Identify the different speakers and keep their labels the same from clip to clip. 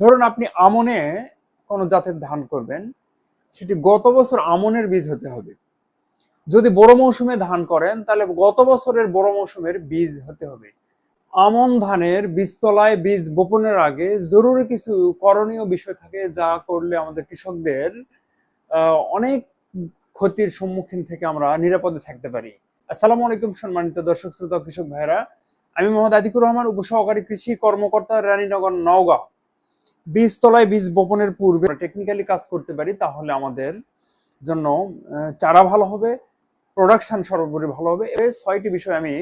Speaker 1: ধরুন আপনি আমনে কোনো জাতের ধান করবেন, সেটি গত বছর আমনের বীজ হতে হবে। যদি বড় মৌসুমে ধান করেন, তাহলে গত বছরের বড় মৌসুমের বীজ হতে হবে। আমন ধানের বীজতলায় বীজ বপনের আগে জরুরি কিছু করণীয় বিষয় থাকে যা করলে আমাদের কৃষকদের অনেক ক্ষতির সম্মুখীন থেকে আমরা নিরাপদে থাকতে পারি। আসসালামু আলাইকুম সম্মানিত দর্শক, শ্রোতা, কৃষক ভাইরা আমি মোহাম্মদ আদিকুর রহমান, উপসহকারী কৃষি কর্মকর্তা রানীনগর নওগাঁ বীজতলায় বীজ বপনের পূর্বে টেকনিক্যালি কাজ করতে পারি, তাহলে আমাদের জন্য চারা ভালো হবে প্রোডাকশন সর্বোপরি ভালো হবে। এই ছয়টি বিষয় আমি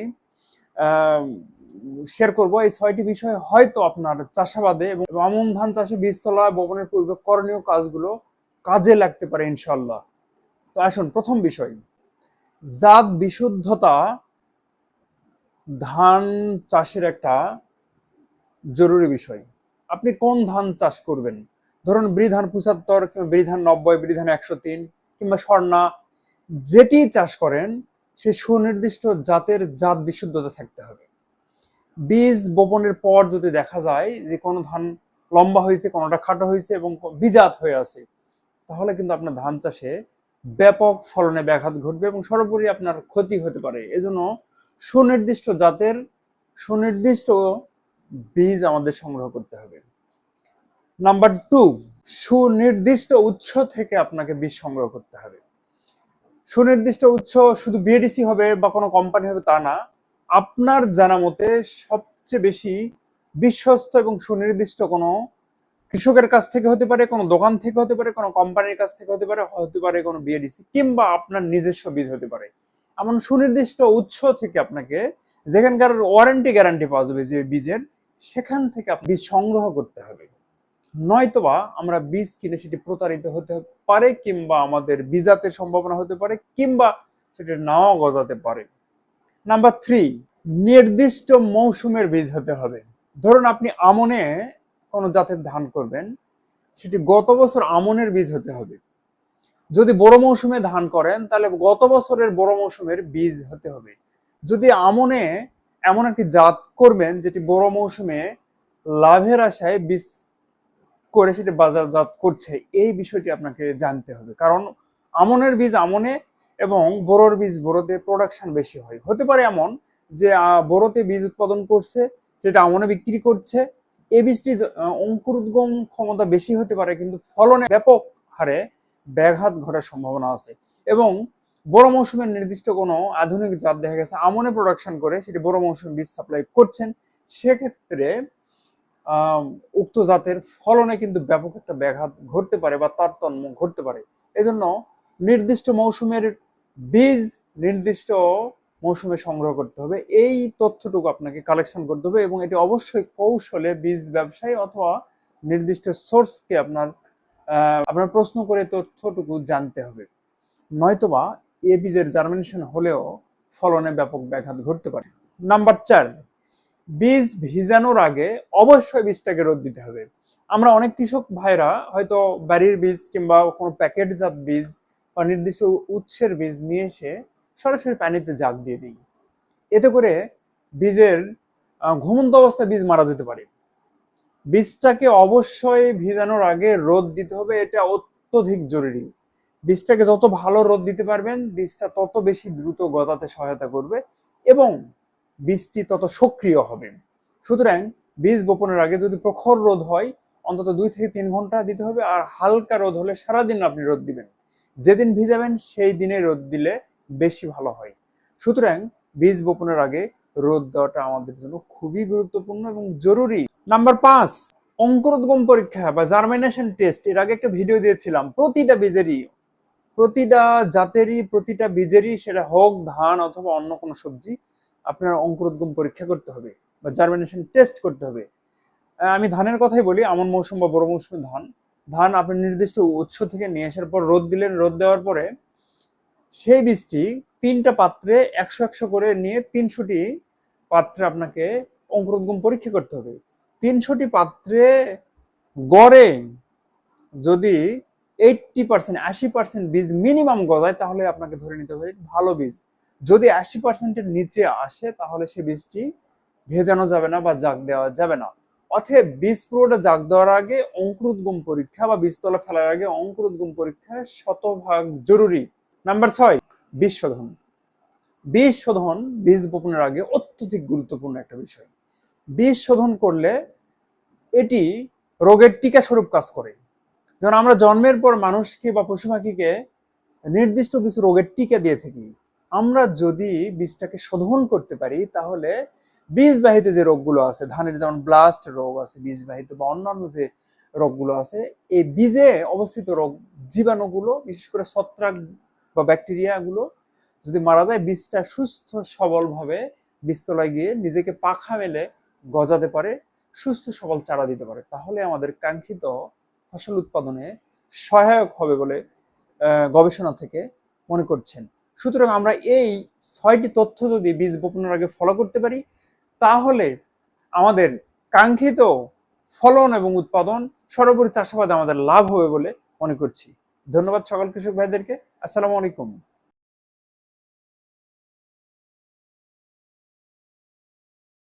Speaker 1: শেয়ার করব। এই ছয়টি বিষয় হয়তো আপনার চাষাবাদে এবং আমন ধান চাষে বীজতলা বপনের পূর্বে করণীয় কাজগুলো কাজে লাগতে পারে ইনশাল্লাহ তো আসুন, প্রথম বিষয়। জাত বিশুদ্ধতা ধান চাষের একটা জরুরি বিষয়। আপনি কোন ধান চাষ করবেন? ধরুন বৃধান পঁচাত্তর কিংবা বৃধান নব্বই বৃধান একশো তিন কিংবা স্বর্ণা, যেটি চাষ করেন, সে সুনির্দিষ্ট জাতের জাত বিশুদ্ধতা থাকতে হবে। বীজ বপনের পর যদি দেখা যায় যে কোনো ধান লম্বা হয়েছে, কোনোটা খাটো হয়েছে এবং বিজাত হয়ে আছে, তাহলে কিন্তু আপনার ধান চাষে ব্যাপক ফলনে ব্যাঘাত ঘটবে এবং সর্বোপরি আপনার ক্ষতি হতে পারে। এজন্য সুনির্দিষ্ট জাতের সুনির্দিষ্ট বীজ আমাদের সংগ্রহ করতে হবে। নাম্বার টু সুনির্দিষ্ট উৎস থেকে আপনাকে বীজ সংগ্রহ করতে হবে। সুনির্দিষ্ট উৎস শুধু বিএডিসি হবে বা কোনো কোম্পানি হবে তা না, আপনার জানা মতে সবচেয়ে বেশি বিশ্বস্ত এবং সুনির্দিষ্ট কোনো কৃষকের কাছ থেকে হতে পারে, কোনো দোকান থেকে হতে পারে, কোনো কোম্পানির কাছ থেকে হতে পারে হতে পারে কোনো বিএডিসি কিংবা আপনার নিজস্ব বীজ হতে পারে। এমন সুনির্দিষ্ট উৎস থেকে আপনাকে যেখানকার ওয়ারেন্টি গ্যারান্টি পাওয়া যাবে যে বীজের সেখান থেকে আপনি বীজ সংগ্রহ করতে হবে। নয়তোবা আমরা বীজ কিনে সেটি প্রতারিত হতে পারে কিংবা আমাদের বীজাতের সম্ভাবনা হতে পারে কিংবা সেটি নাও গজাতে পারে। নাম্বার থ্রি, নির্দিষ্ট মৌসুমের বীজ হতে হবে। ধরুন আপনি আমনে কোনো জাতের ধান করবেন, সেটি গত বছর আমনের বীজ হতে হবে। যদি বড় মৌসুমে ধান করেন, তাহলে গত বছরের বড় মৌসুমের বীজ হতে হবে। যদি আমনে এমন একটি জাত করবেন যেটি বড় মৌসুমে লাভের আশায় বীজ করে সেটি বাজারজাত করছে। এই বিষয়টি আপনাকে জানতে হবে। কারণ আমনের বীজ আমনে এবং বোরোর বীজ বোরোতে প্রোডাকশন বেশি হয়। হতে পারে এমন যে বোরোতে বীজ উৎপাদন করছে, সেটা আমনে বিক্রি করছে। এই বীজটি অঙ্কুরোদ্গম ক্ষমতা বেশি হতে পারে, কিন্তু ফলনে ব্যাপক হারে ব্যাঘাত ঘটার সম্ভাবনা আছে। এবং বড় মৌসুমের নির্দিষ্ট কোনো আধুনিক জাত দেখা গেছে, আমনে প্রোডাকশন করে সেটি বড় মৌসুমে বীজ সাপ্লাই করছেন। সেক্ষেত্রে উক্ত জাতের ফলনে কিন্তু ব্যাপক একটা ব্যাঘাত ঘটতে পারে বা তারতম্য ঘটতে পারে। এজন্য নির্দিষ্ট মৌসুমের বীজ নির্দিষ্ট মৌসুমে সংগ্রহ করতে হবে। এই তথ্যটুকু আপনাকে কালেকশন করতে হবে এবং এটি অবশ্যই কৌশলে বীজ ব্যবসায়ী অথবা নির্দিষ্ট সোর্সকে আপনার আপনার প্রশ্ন করে তথ্যটুকু জানতে হবে। নয়তোবা এ বীজের জার্মিনেশন হলেও ফলনে ব্যাপক ব্যাঘাত ঘটতে পারে। নাম্বার চার, বীজ ভিজানোর আগে অবশ্যই বীজটাকে রোদ দিতে হবে। আমরা অনেক কৃষক ভাইরা হয়তো বাড়ির বীজ কিংবা কোনো প্যাকেটজাত বীজ বা নির্দিষ্ট উৎসের বীজ নিয়ে এসে সরাসরি পানিতে জাগ দিয়ে দিই। এতে করে বীজের ঘুমন্ত অবস্থায় বীজ মারা যেতে পারে। বীজটাকে অবশ্যই ভিজানোর আগে রোদ দিতে হবে, এটা অত্যধিক জরুরি। বীজটাকে যত ভালো রোদ দিতে পারবেন, বীজটা তত বেশি দ্রুত গজাতে সহায়তা করবে এবং বীজটি তত সক্রিয় হবে। সুতরাং বীজ বপনের আগে যদি প্রখর রোদ হয়, অন্তত দুই থেকে তিন ঘণ্টা দিতে হবে আর হালকা রোদ হলে সারাদিন আপনি রোদ দিবেন। যেদিন ভিজাবেন, সেই দিনে রোদ দিলে বেশি ভালো হয়। সুতরাং বীজ বপনের আগে রোদ দেওয়াটা আমাদের জন্য খুবই গুরুত্বপূর্ণ এবং জরুরি। নাম্বার পাঁচ, অঙ্কুরোদ্গম পরীক্ষা বা জার্মিনেশন টেস্ট এর আগে একটা ভিডিও দিয়েছিলাম। প্রতিটা বীজেরই প্রতিটা জাতেরই, প্রতিটা বীজেরই সেটা হোক, ধান অথবা অন্য কোনো সবজি আপনার অঙ্কুরোদ্গম পরীক্ষা করতে হবে বা জার্মিনেশন টেস্ট করতে হবে। আমি ধানের কথাই বলি, আমন মৌসুম বা বড় মৌসুমে ধান। ধান আপনি নির্দিষ্ট উৎস থেকে নিয়ে আসার পর, রোদ দিলেন, রোদ দেওয়ার পরে সেই বীজটি তিনটা পাত্রে একশো একশো করে নিয়ে তিনশোটি পাত্রে আপনাকে অঙ্কুরোদ্গম পরীক্ষা করতে হবে। তিনশোটি পাত্রে গড়ে যদি এইটটি পার্সেন্ট আশি পার্সেন্ট বীজ মিনিমাম গজায়, তাহলে আপনাকে ধরে নিতে হবে ভালো বীজ। যদি আশি পার্সেন্টের নিচে আসে, তাহলে সে বীজটি ভেজানো যাবে না বা জাগ দেওয়া যাবে না। অতএব বীজ পুরোটা জাগ দেওয়ার আগে অঙ্কুরোদ্গম পরীক্ষা বা বীজতলা ফেলার আগে অঙ্কুরোদ্গম পরীক্ষা শতভাগ জরুরি। নাম্বার ছয়, বীজ শোধন। বীজ শোধন বীজ বপনের আগে অত্যধিক গুরুত্বপূর্ণ একটা বিষয়। বীজ শোধন করলে এটি রোগের টিকা স্বরূপ কাজ করে। যেমন আমরা জন্মের পর মানুষকে বা পশু পাখিকে নির্দিষ্ট কিছু রোগের টিকা দিয়ে থাকি, আমরা যদি বীজটাকে শোধন করতে পারি, তাহলে বীজবাহিত যে রোগগুলো আছে, ধানের যেমন ব্লাস্ট রোগ আছে বীজবাহিত বা অন্যান্য যে রোগগুলো আছে, এই বীজে অবস্থিত রোগ, জীবাণুগুলো, বিশেষ করে ছত্রাক বা ব্যাকটেরিয়াগুলো যদি মারা যায় বীজটা সুস্থ, সবলভাবে বীজতলায় গিয়ে নিজেকে পাখা মেলে গজাতে পারে, সুস্থ, সবল চারা দিতে পারে। তাহলে আমাদের কাঙ্ক্ষিত ফসল উৎপাদনে সহায়ক হবে বলে গবেষণা থেকে মনে করছেন। সুতরাং আমরা এই ছয়টি তথ্য যদি বীজ বপনের আগে ফলো করতে পারি, তাহলে আমাদের কাঙ্ক্ষিত ফলন এবং উৎপাদন সর্বোপরি চাষাবাদে আমাদের লাভ হবে বলে মনে করছি। ধন্যবাদ সকল কৃষক ভাইদেরকে। আসসালামু আলাইকুম।